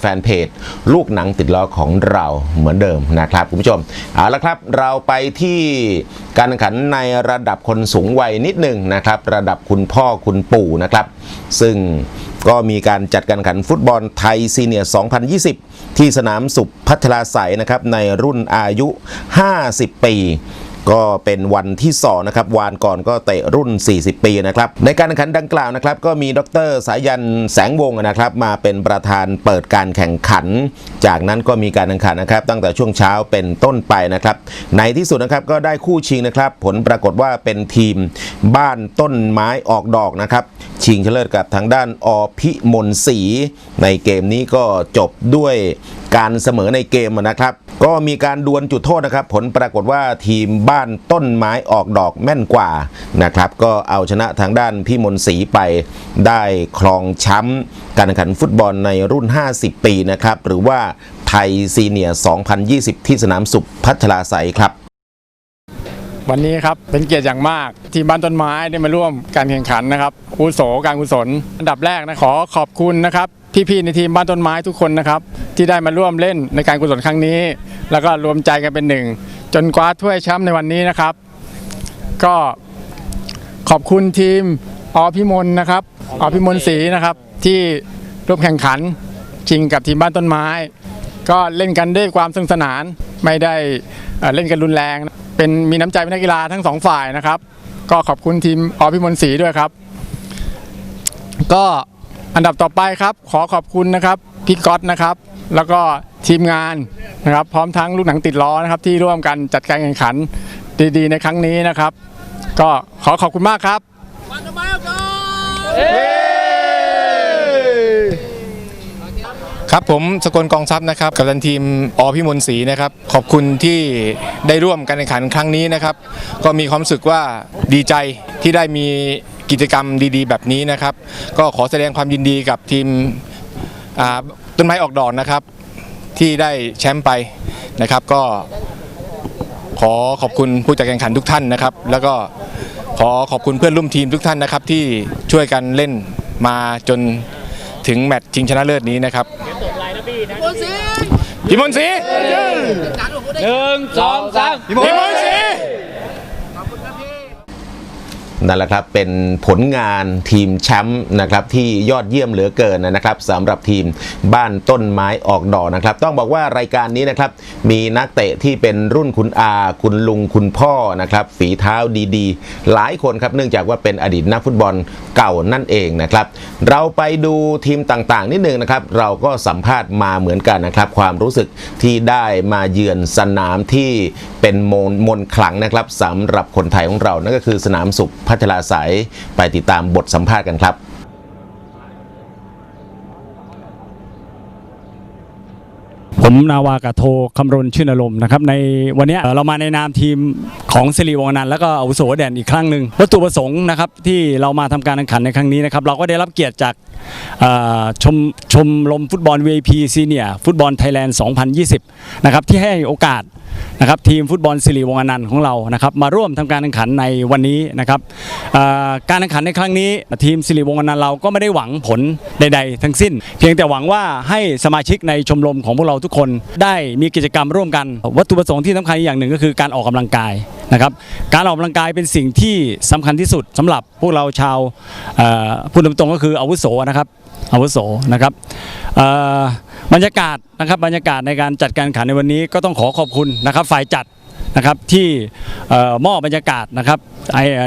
แฟนเพจลูกหนังติดล้อของเราเหมือนเดิมนะครับคุณผู้ชมเอาละครับเราไปที่การแข่งขันในระดับคนสูงวัยนิดหนึ่งนะครับ ระดับคุณพ่อคุณปู่นะครับ ซึ่งก็มีการจัดการแข่งขันฟุตบอลไทยซีเนียร์ 2020 ที่สนามสุพัทราใสยนะครับในรุ่นอายุ 50 ปี ก็เป็นวันที่สองนะครับวานก่อนก็เตะรุ่น 40 ปีนะครับในการแข่งขันดังกล่าวนะครับก็มีดรสายันแสงวงศ์นะครับมาเป็นประธานเปิดการแข่งขัน จากนั้นก็มีการแข่งขันนะครับตั้งแต่ช่วงเช้าเป็นต้นไปนะครับในที่สุดนะครับก็ได้คู่ชิงนะครับผลปรากฏว่าเป็นทีมบ้านต้นไม้ออกดอกนะครับ ชิงชนะเลิศกับทางด้านอพิมลศรีในเกมนี้ก็จบด้วยการเสมอในเกมนะครับ ก็มีการดวลจุดโทษนะครับ ผลปรากฏว่าทีมบ้านต้นไม้ออกดอกแม่นกว่านะครับ ก็เอาชนะทางด้านพิมลศรีไปได้ครองแชมป์การแข่งขันฟุตบอลในรุ่น 50 ปีนะครับ หรือว่าไทยซีเนียร์2020 ที่สนามสุขพัทราไสครับ วันนี้ครับเป็นเกียรติอย่างมากทีมบ้านต้นไม้ได้มาร่วมการแข่งขันนะครับอุโสการกุศลอันดับแรกนะขอขอบคุณนะครับพี่ๆในทีมบ้านต้นไม้ทุกคนนะครับที่ได้มาร่วมเล่นในการกุศลครั้งนี้ แล้วก็รวมใจกันเป็นหนึ่ง จนคว้าถ้วยแชมป์ในวันนี้นะครับ ก็ขอบคุณทีมอพิมลนะครับอพิมลศรีนะครับ ที่ร่วมแข่งขันชิงกับทีมบ้านต้นไม้ ก็เล่นกันด้วยความสนุกสนานไม่ได้เอ่อเล่นกันรุนแรง เป็นมีน้ำใจเป็นนักกีฬาทั้งสองฝ่ายนะครับ ก็ขอบคุณทีมอพิมลศรีด้วยครับ ก็อันดับต่อไปครับ ขอขอบคุณนะครับพี่ก๊อตนะครับ แล้วก็ทีมงานนะครับ พร้อมทั้งลูกหนังติดล้อนะครับ ที่ร่วมกันจัดการแข่งขันดีๆ ในครั้งนี้นะครับ ก็ขอขอบคุณมากครับ ครับผมสกลกองทรัพย์นะครับกับตันทีมอพิมลศรีนะครับ ขอบคุณที่ได้ร่วมการแข่งขันครั้งนี้นะครับ ก็มีความรู้สึกว่าดีใจที่ได้มีกิจกรรมดี ๆ แบบนี้นะครับ ก็ขอแสดงความยินดีกับทีมต้นไม้ออกดอกนะครับ ที่ได้แชมป์ไปนะครับ ก็ขอขอบคุณผู้จัดการแข่งขันทุกท่านนะครับ แล้วก็ขอขอบคุณเพื่อนร่วมทีมทุกท่านนะครับ ที่ช่วยกันเล่นมาจนถึงแมตช์ชิงชนะเลิศนี้นะครับ พิมลศรีหนึ่งสองสามพิมลศรี นั่นแหละครับเป็นผลงานทีมแชมป์นะครับที่ยอดเยี่ยมเหลือเกินนะครับสำหรับทีมบ้านต้นไม้ออกดอกนะครับ ต้องบอกว่ารายการนี้นะครับมีนักเตะที่เป็นรุ่นคุณอาคุณลุงคุณพ่อนะครับฝีเท้าดีๆ หลายคนครับเนื่องจากว่าเป็นอดีตนักฟุตบอลเก่านั่นเองนะครับ เราไปดูทีมต่างๆ นิดนึงนะครับเราก็สัมภาษณ์มาเหมือนกันนะครับ ความรู้สึกที่ได้มาเยือนสนามที่เป็นมนมนขลังนะครับสำหรับคนไทยของเรานั่นก็คือสนามสุขพัทราสายไปติดตามบทสัมภาษณ์กันครับผมนาวากาโทคำรณชื่นอารมณ์นะครับในวันนี้เรามาในนามทีมของสิริวงนันแล้วก็อุโสแดนอีกครั้งหนึ่งวัตถุประสงค์นะครับที่เรามาทำการแข่งขันในครั้งนี้นะครับเราก็ได้รับเกียรติจากชมชมรมฟุตบอล VIP ซีเนียฟุตบอลไทยแลนด์ 2020 นะครับที่ให้โอกาส นะครับทีมฟุตบอลสิริวงศ์อนันต์ของเรานะครับมาร่วมทำการแข่งขันในวันนี้นะครับการแข่งขันในครั้งนี้ ทีมสิริวงศ์อนันต์เราก็ไม่ได้หวังผลใด ๆ ทั้งสิ้น เพียงแต่หวังว่าให้สมาชิกในชมรมของพวกเราทุกคนได้มีกิจกรรมร่วมกัน วัตถุประสงค์ที่สำคัญอีกอย่างหนึ่งก็คือการออกกำลังกายนะครับการออกกำลังกายเป็นสิ่งที่สำคัญที่สุดสำหรับพวกเราชาวพูดตรงๆก็คืออาวุโสนะครับ อาวุโสนะครับบรรยากาศนะครับบรรยากาศในการจัดการแข่งขันในวันนี้ก็ต้องขอขอบคุณนะครับฝ่ายจัดนะครับที่เอ่อมอบบรรยากาศนะครับ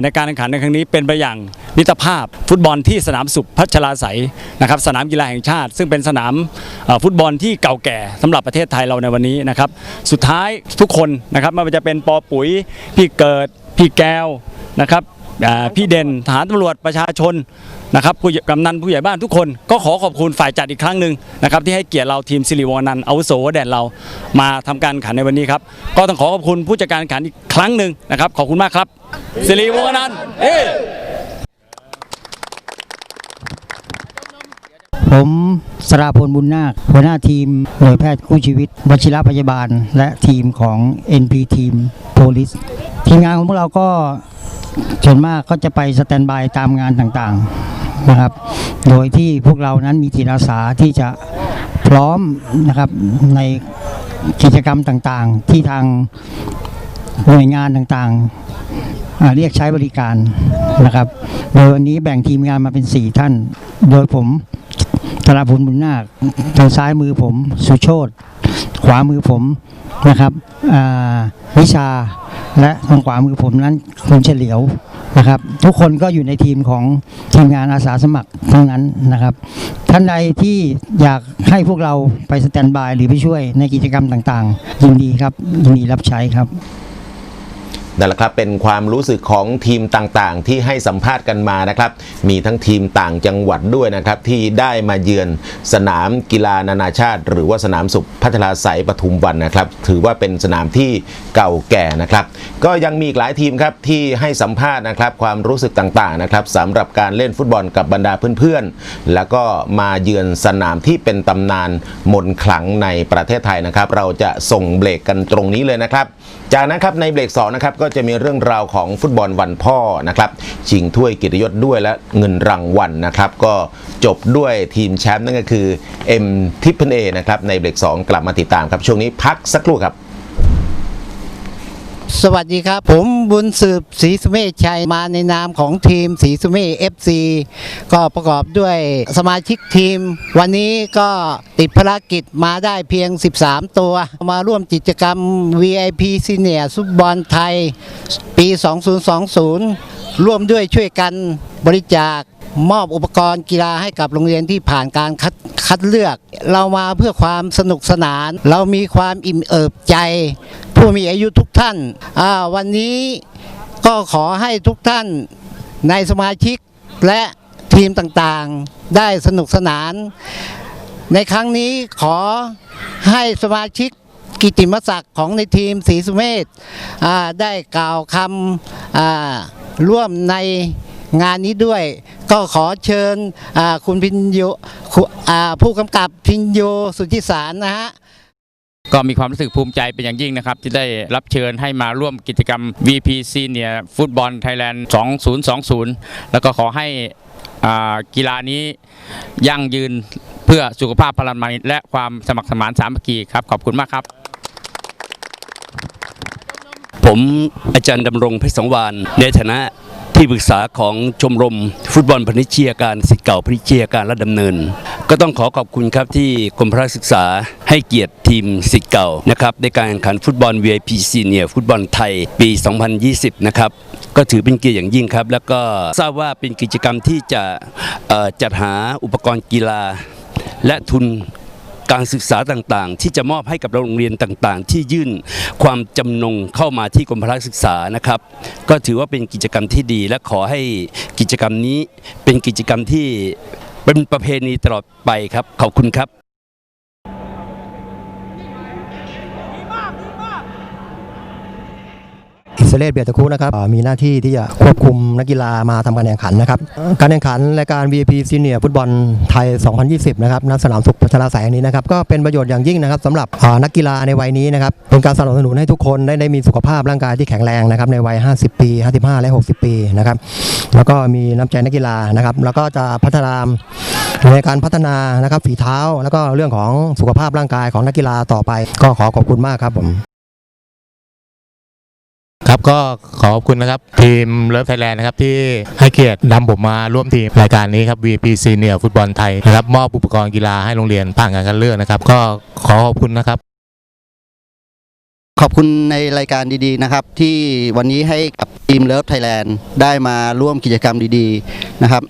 ในการแข่งขันในครั้งนี้เป็นไปอย่างมิตรภาพฟุตบอลที่สนามสุขพัชราไสยนะครับสนามกีฬาแห่งชาติ ซึ่งเป็นสนามฟุตบอลที่เก่าแก่สำหรับประเทศไทยเราในวันนี้นะครับสุดท้ายทุกคนนะครับไม่ว่าจะเป็นปอปุ๋ย พี่เกิด พี่แก้วนะครับพี่เด่นทหารตำรวจประชาชน นะครับผู้ใหญ่กำนันผู้ใหญ่บ้านทุกคนก็ขอขอบคุณฝ่ายจัดอีกครั้งหนึ่งนะครับที่ให้เกียรติเราทีมสิริวงันต์อาวุโสแดนเรามาทำการขันในวันนี้ครับก็ต้องขอขอบคุณผู้จัดการขันอีกครั้งหนึ่งนะครับขอบคุณมากครับสิริวงันเอผมสราพลบุญนาคหัวหน้าทีมหน่วยแพทย์คู่ชีวิตวชิรพยาบาล และทีมของ NP ทีมโพลิสทีมงานของพวกเราก็ส่วนมากก็จะไปสแตนบายตามงานต่างๆ นะครับ โดยที่พวกเรานั้นมีจิตอาสาที่จะพร้อมนะครับในกิจกรรมต่างๆ ที่ทางหน่วยงานต่างๆ เรียกใช้บริการนะครับ โดยวันนี้แบ่งทีมงานมาเป็น 4 ท่าน โดยผมธราพลบุญนาคทางซ้ายมือผมสุโชต ขวามือผมนะครับวิชาและทางขวามือผมนั้นคุณเฉลียวนะครับ ทุกคนก็อยู่ในทีมของทีมงานอาสาสมัครทั้งนั้นนะครับ ท่านใดที่อยากให้พวกเราไปสแตนบายหรือไปช่วยในกิจกรรมต่างๆ ยินดีครับยินดีรับใช้ครับ นั่นแหละครับเป็นความรู้สึกของทีมต่างๆ ที่ให้สัมภาษณ์กันมานะครับ มีทั้งทีมต่างจังหวัดด้วยนะครับ ที่ได้มาเยือนสนามกีฬานานาชาติ หรือว่าสนามสุขพัชราไสยปทุมวันนะครับ ถือว่าเป็นสนามที่เก่าแก่นะครับ ก็ยังมีอีกหลายทีมครับที่ให้สัมภาษณ์นะครับ ความรู้สึกต่างๆนะครับสำหรับการเล่นฟุตบอลกับบรรดาเพื่อนๆ แล้วก็มาเยือนสนามที่เป็นตำนานมนขลังในประเทศไทยนะครับ เราจะส่งเบรกกันตรงนี้เลยนะครับ จากนั้นครับในเบรก2นะครับก็จะมีเรื่องราวของฟุตบอลวันพ่อนะครับชิงถ้วยเกียรติยศด้วยและเงินรางวัลนะครับ ก็จบด้วยทีมแชมป์นั่นก็คือ M อ็มทิพเนะครับในเบรก2กลับมาติดตามครับ ช่วงนี้พักสักครู่ครับ สวัสดีครับ ผมบุญสืบศรีสุเมธชัยมาในนามของทีมศรีสุเมธ FC ก็ประกอบด้วยสมาชิกทีม วันนี้ก็ติดภารกิจมาได้เพียง 13 ตัว มาร่วมกิจกรรม VIP Senior ซุปบอลไทย ปี 2020 ร่วมด้วยช่วยกันบริจาคมอบอุปกรณ์กีฬาให้กับโรงเรียนที่ผ่านการคัด คัดเลือก เรามาเพื่อความสนุกสนาน เรามีความอิ่มเอิบใจ ผู้มีอายุทุกท่านวันนี้ก็ขอให้ทุกท่านในสมาชิกและทีมต่างๆได้สนุกสนาน ในครั้งนี้ขอให้สมาชิกกิติมศักดิ์ของในทีมศรีสุเมธได้กล่าวคำร่วมในงานนี้ด้วย ก็ขอเชิญอ่าคุณพินโยคุอ่าผู้กำกับพินโยสุทธิสารนะฮะก็มีความรู้สึกภูมิใจเป็นอย่างยิ่งนะครับ ที่ได้รับเชิญให้มาร่วมกิจกรรม VP Senior ฟุตบอลไทยแลนด์ 2020 แล้วก็ขอให้อ่ากีฬานี้ยั่งยืนเพื่อสุขภาพพลานามัยและความสมัครสมานสามัคคีครับ ขอบคุณมากครับ ผมอาจารย์ดำรงเพชรสังวานในฐานะ ที่ปรึกษาของชมรม ฟุตบอลพนิชยการสิทธิ์เก่าพนิชยการและดำเนิน ก็ต้องขอขอบคุณครับที่กรมพระศึกษาให้เกียรติทีมสิทธิ์เก่านะครับในการแข่งขันฟุตบอล VIP Senior ฟุตบอลไทยปี 2020 นะครับก็ถือเป็นเกียรติอย่างยิ่งครับ แล้วก็ทราบว่าเป็นกิจกรรมที่จะจัดหาอุปกรณ์กีฬาและทุน การศึกษาต่างๆ ที่จะมอบให้กับโรงเรียนต่างๆ ที่ยื่นความจำนงเข้ามาที่กรมพละศึกษานะครับ ก็ถือว่าเป็นกิจกรรมที่ดี และขอให้กิจกรรมนี้เป็นกิจกรรมที่เป็นประเพณีตลอดไปครับ ขอบคุณครับ อิสเลตเบียร์ตะคุนะครับมีหน้าที่ที่จะควบคุมนักกีฬามาทำการแข่งขันนะครับ การแข่งขันรายการ VIP Senior ฟุตบอลไทย 2020 นะครับณสนามสุขพัชราสายแห่งนี้นะครับก็เป็นประโยชน์อย่างยิ่งนะครับสำหรับนักกีฬาในวัยนี้นะครับเป็นการสนับสนุนให้ทุกคนได้ได้มีสุขภาพร่างกายที่แข็งแรงนะครับในวัย 50 ปี 55 และ 60 ปีนะครับแล้วก็มีน้ำใจนักกีฬานะครับแล้วก็จะพัฒนาในการพัฒนานะครับฝีเท้า แล้วก็เรื่องของสุขภาพร่างกายของนักกีฬาต่อไป ก็ขอขอบคุณมากครับผม ครับก็ขอขอบคุณนะครับ ทีมเลิฟไทยแลนด์นะครับที่ให้เกียรตินำผมมาร่วมทีมรายการนี้ครับ VP Senior ฟุตบอลไทยนะครับมอบอุปกรณ์กีฬาให้โรงเรียนผ่านการคัดเลือกนะครับ ก็ขอขอบคุณนะครับ ขอบคุณในรายการดีๆนะครับ ที่วันนี้ให้กับทีมเลิฟไทยแลนด์ได้มาร่วมกิจกรรมดีๆนะครับ